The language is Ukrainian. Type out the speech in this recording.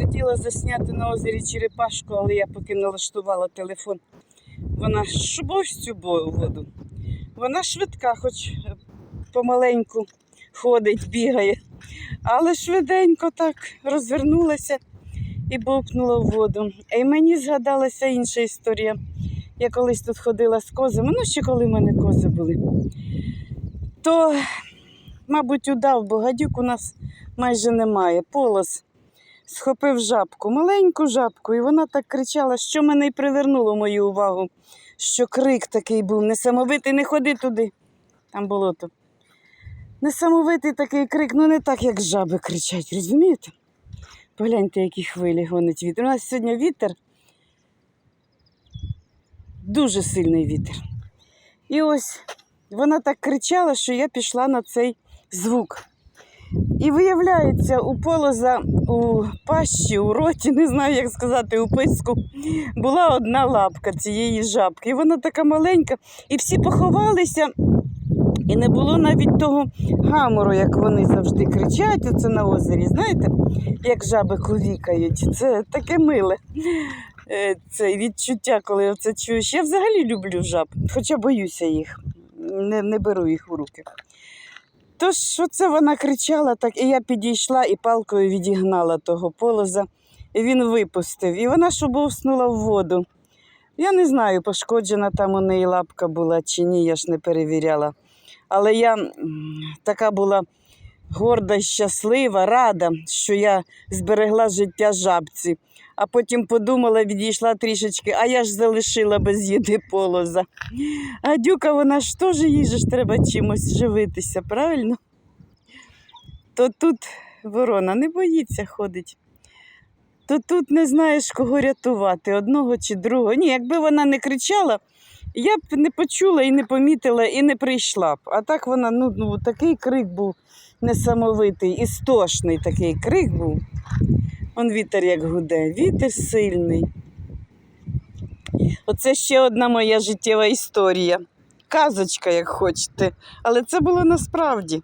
Хотіла засняти на озері Черепашку, але я поки налаштувала телефон. Вона шубов цю бо- воду. Вона швидка, хоч е, помаленьку ходить, бігає. Але швиденько так розвернулася і бовкнула в воду. І мені згадалася інша історія. Я колись тут ходила з козами, ну ще коли в мене кози були. То, мабуть, удав, бо гадюк у нас майже немає. Полос схопив жабку, маленьку жабку, і вона так кричала, що мене й привернуло мою увагу, що крик такий був несамовитий, не ходи туди. Там болото. Несамовитий такий крик, ну не так, як жаби кричать, розумієте? Погляньте, які хвилі гонить вітер. У нас сьогодні вітер, дуже сильний вітер. І ось вона так кричала, що я пішла на цей звук. І виявляється, у полоза у пащі, у роті, не знаю, як сказати, у писку, була одна лапка цієї жабки. І вона така маленька, і всі поховалися. І не було навіть того гамору, як вони завжди кричать оце на озері. Знаєте, як жаби кувікають. Це таке миле е, це відчуття, коли це чуєш. Я взагалі люблю жаб, хоча боюся їх, не, не беру їх у руки. Тож, це вона кричала так, і я підійшла і палкою відігнала того полоза, і він випустив. І вона шубовснула в воду. Я не знаю, пошкоджена там у неї лапка була чи ні, я ж не перевіряла. Але я така була горда, щаслива, рада, що я зберегла життя жабці. А потім подумала, відійшла трішечки, а я ж залишила без їди полоза. А дюка, вона ж теж їй ж треба чимось живитися, правильно? То тут ворона не боїться ходить. То тут не знаєш, кого рятувати, одного чи другого. Ні, якби вона не кричала, я б не почула і не помітила, і не прийшла б. А так вона, ну, ну такий крик був несамовитий, істошний такий крик був. Он вітер як гуде, вітер сильний. Оце ще одна моя життєва історія. Казочка, як хочете. Але це було насправді.